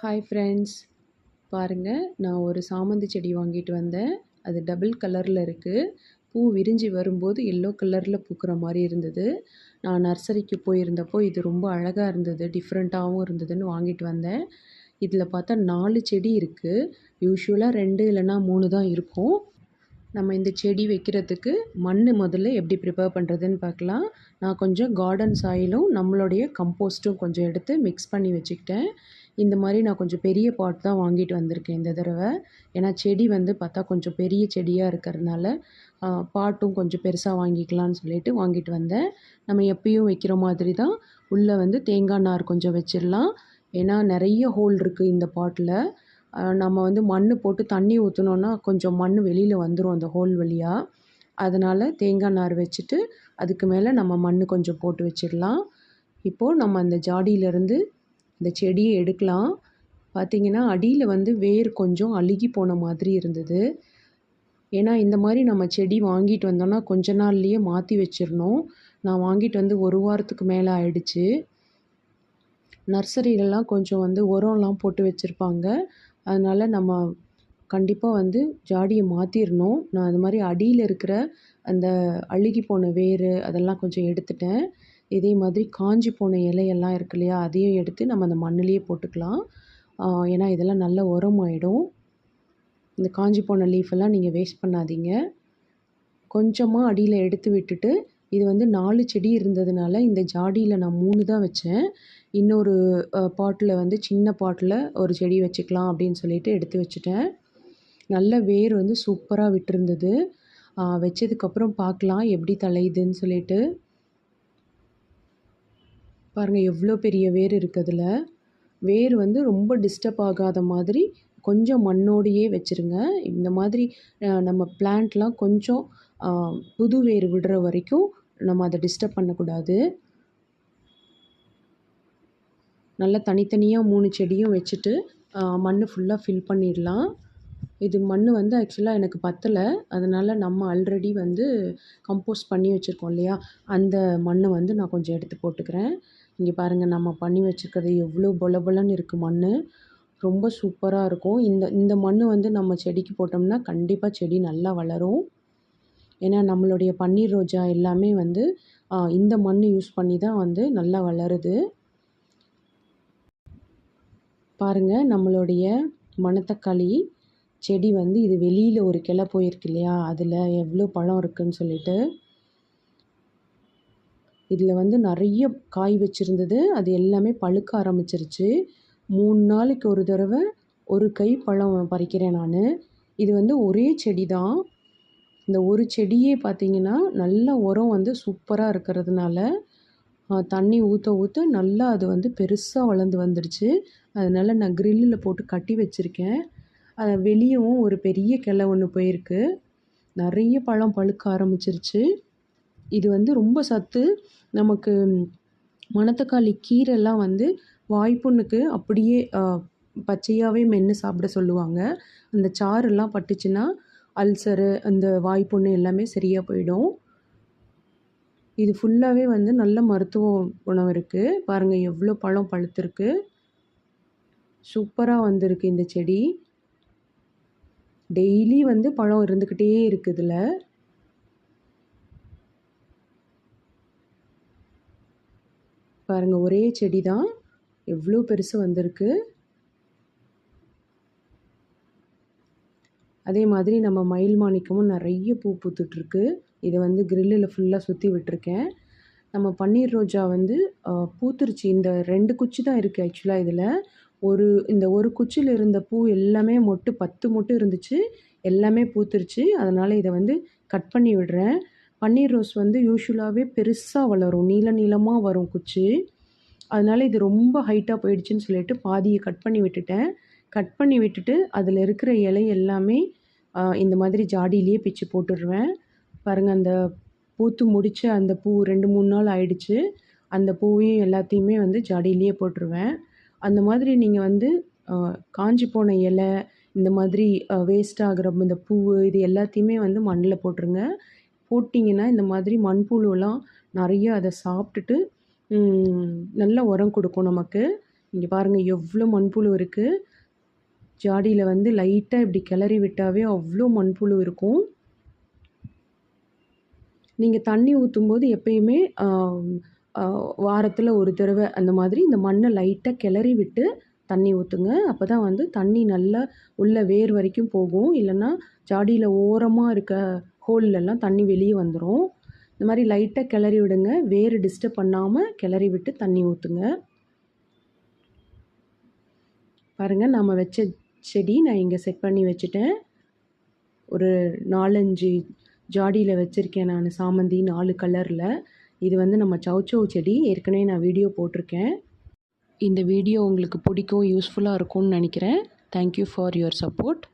Hi friends பாருங்கள் நான் ஒரு சாமந்தி செடி வாங்கிட்டு வந்தேன். அது டபுள் கலரில் இருக்குது பூ விரிஞ்சு வரும்போது எல்லோ கலரில் பூக்கிற மாதிரி இருந்தது. நான் நர்சரிக்கு போயிருந்தப்போ இது ரொம்ப அழகாக இருந்தது டிஃப்ரெண்ட்டாகவும் இருந்ததுன்னு வாங்கிட்டு வந்தேன். இதில் பார்த்தா நாலு செடி இருக்குது யூஸ்வலாக ரெண்டு இல்லைன்னா மூணு தான் இருக்கும். நம்ம இந்த செடி வைக்கிறதுக்கு மண் முதல்ல எப்படி ப்ரிப்பேர் பண்ணுறதுன்னு பார்க்கலாம். நான் கொஞ்சம் கார்டன் சாயிலும் நம்மளுடைய கம்போஸ்ட்டும் கொஞ்சம் எடுத்து மிக்ஸ் பண்ணி வச்சுக்கிட்டேன். இந்த மாதிரி நான் கொஞ்சம் பெரிய பாட் தான் வாங்கிட்டு வந்திருக்கேன் இந்த தடவை. ஏன்னா செடி வந்து பார்த்தா கொஞ்சம் பெரிய செடியாக இருக்கிறதுனால பாட்டும் கொஞ்சம் பெருசாக வாங்கிக்கலாம்னு சொல்லிட்டு வாங்கிட்டு வந்தேன். நம்ம எப்பயும் வைக்கிற மாதிரி தான். உள்ளே வந்து தேங்காய் நார் கொஞ்சம் வச்சிடலாம். ஏன்னா நிறைய ஹோல் இருக்குது இந்த பாட்டில் நம்ம வந்து மண் போட்டு தண்ணி ஊற்றினோன்னா கொஞ்சம் மண் வெளியில் வந்துடும் அந்த ஹோல் வழியாக அதனால் தேங்காய் நார் வச்சுட்டு அதுக்கு மேலே நம்ம மண் கொஞ்சம் போட்டு வச்சிடலாம். இப்போது நம்ம அந்த ஜாடியிலேருந்து இந்த செடியை எடுக்கலாம். பார்த்திங்கன்னா அடியில் வந்து வேர் கொஞ்சம் அழுகி போன மாதிரி இருந்தது. ஏன்னா இந்த மாதிரி நம்ம செடி வாங்கிட்டு வந்தோன்னா கொஞ்ச நாள்லேயே மாற்றி வச்சிடணும். நான் வாங்கிட்டு வந்து ஒரு வாரத்துக்கு மேலே ஆயிடுச்சு. நர்சரியிலலாம் கொஞ்சம் வந்து உரம்லாம் போட்டு வச்சுருப்பாங்க. அதனால் நம்ம கண்டிப்பாக வந்து ஜாடியை மாற்றிடணும் நான் அது மாதிரி அடியில் இருக்கிற அந்த அழுகி போன வேர் அதெல்லாம் கொஞ்சம் எடுத்துட்டேன். இதே மாதிரி காஞ்சி போன இலையெல்லாம் இருக்கு இல்லையா அதையும் எடுத்து நம்ம அந்த மண்ணிலேயே போட்டுக்கலாம். ஏன்னா இதெல்லாம் நல்ல உரமாயிடும் இந்த காஞ்சி போன லீஃபெல்லாம் நீங்கள் வேஸ்ட் பண்ணாதீங்க. கொஞ்சமாக அடியில் எடுத்து விட்டுட்டு இது வந்து நாலு செடி இருந்ததுனால இந்த ஜாடியில் நான் மூணு தான் வச்சேன். இன்னொரு பாட்டில் வந்து சின்ன பாட்டில் ஒரு செடி வச்சுக்கலாம் அப்படின்னு சொல்லிட்டு எடுத்து வச்சுட்டேன். நல்ல வேர் வந்து சூப்பராக விட்டுருந்தது. வச்சதுக்கப்புறம் பார்க்கலாம் எப்படி தலையுதுன்னு சொல்லிட்டு. பாருங்கள் எவ்வளோ பெரிய வேர் இருக்குதுல வேர் வந்து ரொம்ப டிஸ்டர்ப் ஆகாத மாதிரி கொஞ்சம் மண்ணோடையே வச்சுருங்க. இந்த மாதிரி நம்ம பிளான்ட்லாம் கொஞ்சம் புது வேர் விடுற வரைக்கும் நம்ம அதை டிஸ்டர்ப் பண்ணக்கூடாது. நல்லா தனித்தனியாக மூணு செடியும் வச்சுட்டு மண் ஃபுல்லாக ஃபில் பண்ணிடலாம். இது மண் வந்து ஆக்சுவலாக எனக்கு பத்தலை. அதனால் நம்ம ஆல்ரெடி வந்து கம்போஸ்ட் பண்ணி வச்சுருக்கோம் இல்லையா? அந்த மண் வந்து நான் கொஞ்சம் எடுத்து போட்டுக்கிறேன். இங்கே பாருங்கள் நம்ம பண்ணி வச்சுருக்கிறது எவ்வளோ பொல பொலன்னு இருக்குது மண் ரொம்ப சூப்பராக இருக்கும். இந்த இந்த மண் வந்து நம்ம செடிக்கு போட்டோம்னா கண்டிப்பாக செடி நல்லா வளரும். ஏன்னா நம்மளுடைய பன்னீர் ரோஜா எல்லாமே வந்து இந்த மண் யூஸ் பண்ணி தான் வந்து நல்லா வளருது. பாருங்கள் நம்மளுடைய மணத்தக்காளி செடி வந்து இது வெளியில் ஒரு கிளை போயிருக்கு இல்லையா? அதில் எவ்வளோ பழம் இருக்குதுன்னு சொல்லிட்டு. இதில் வந்து நிறைய காய் வச்சுருந்தது. அது எல்லாமே பழுக்க ஆரம்பிச்சிருச்சு. மூணு நாளைக்கு ஒரு தடவை ஒரு கை பழம் பறிக்கிறேன் நான். இது வந்து ஒரே செடி தான் இந்த ஒரு செடியே பார்த்திங்கன்னா நல்ல உரம் வந்து சூப்பராக இருக்கிறதுனால தண்ணி ஊற்ற ஊற்ற நல்லா அது வந்து பெருசாக வளர்ந்து வந்துடுச்சு அதனால் நான் க்ரில்லில் போட்டு கட்டி வச்சுருக்கேன். வெளியவும் ஒரு பெரிய கிளை ஒன்று போயிருக்கு. நிறைய பழம் பழுக்க ஆரம்பிச்சிருச்சு. இது வந்து ரொம்ப சத்து. நமக்கு மணத்தக்காளி கீரைலாம் வந்து வாய்ப்புண்ணுக்கு அப்படியே பச்சையாகவே மென்று சாப்பிட சொல்லுவாங்க. அந்த சாறுலாம் பட்டுச்சுன்னா அல்சரு அந்த வாய்ப்புண்ணு எல்லாமே சரியாக போயிடும். இது ஃபுல்லாகவே வந்து நல்ல மருத்துவ குணம் இருக்குது பாருங்கள் எவ்வளோ பழம் பழுத்திருக்கு. சூப்பராக வந்திருக்கு இந்த செடி. டெய்லி வந்து பழம் இருந்துக்கிட்டே இருக்குது இதில். பாருங்கள் ஒரே செடி தான் எவ்வளோ பெருசு வந்திருக்கு. அதே மாதிரி நம்ம மயில் மாணிக்கமும் நிறைய பூ பூத்துட்ருக்கு. இதை வந்து கிரில்லில் ஃபுல்லாக சுற்றி விட்டுருக்கேன். நம்ம பன்னீர் ரோஜா வந்து பூத்துருச்சு. இந்த ரெண்டு குச்சி தான் இருக்குது ஆக்சுவலாக இதில். ஒரு இந்த ஒரு குச்சியில் இருந்த பூ எல்லாமே மொட்டு பத்து மொட்டு இருந்துச்சு. எல்லாமே பூத்துருச்சு. அதனால் இதை வந்து கட் பண்ணி விடுறேன். பன்னீர் ரோஸ் வந்து யூஸ்வலாகவே பெருசாக வளரும். நீள நீளமாக வரும் குச்சி. அதனால் இது ரொம்ப ஹைட்டாக போயிடுச்சுன்னு சொல்லிட்டு பாதியை கட் பண்ணி விட்டுட்டேன். கட் பண்ணி விட்டுட்டு அதில் இருக்கிற இலை எல்லாமே இந்த மாதிரி ஜாடியிலேயே பிச்சு போட்டுடுவேன் பாருங்கள் அந்த பூத்து முடித்த அந்த பூ ரெண்டு மூணு நாள் ஆயிடுச்சு. அந்த பூவையும் எல்லாத்தையுமே வந்து ஜாடியிலேயே போட்டுருவேன். அந்த மாதிரி நீங்கள் வந்து காஞ்சி போன இலை இந்த மாதிரி வேஸ்ட் ஆகிற இந்த பூ இது எல்லாத்தையுமே வந்து மண்ணில் போட்டுருங்க. போட்டிங்கன்னா இந்த மாதிரி மண்புழுலாம் நிறைய அதை சாப்பிட்டுட்டு நல்ல உரம் கொடுக்கும் நமக்கு. இங்கே பாருங்கள் எவ்வளோ மண்புழு இருக்குது ஜாடியில் வந்து லைட்டாக இப்படி கிளறி விட்டாவே அவ்வளோ மண்புழு இருக்கும். நீங்கள் தண்ணி ஊற்றும்போது எப்பயுமே வாரத்தில் ஒரு தடவை அந்த மாதிரி இந்த மண்ணை லைட்டாக கிளறி விட்டு தண்ணி ஊற்றுங்க அப்போ தான் வந்து தண்ணி நல்லா உள்ள வேர் வரைக்கும் போகும். இல்லைன்னா ஜாடியில் ஓரமாக இருக்க ஹோல்லெல்லாம் தண்ணி வெளியே வந்துடும் இந்த மாதிரி லைட்டாக கிளறி விடுங்க. வேர் டிஸ்டர்ப் பண்ணாமல் கிளறி விட்டு தண்ணி ஊற்றுங்க பாருங்கள் நம்ம வச்ச செடி நான் இங்கே செட் பண்ணி வச்சுட்டேன். ஒரு நாலஞ்சு ஜாடியில் வச்சுருக்கேன் நான் சாமந்தி நாலு கலரில் இது வந்து நம்ம சௌச்சௌ செடி. ஏற்கனவே நான் வீடியோ போட்டிருக்கேன். இந்த வீடியோ உங்களுக்கு பிடிக்கும் யூஸ்ஃபுல்லாக இருக்கும்னு நினைக்கிறேன். Thank you for your support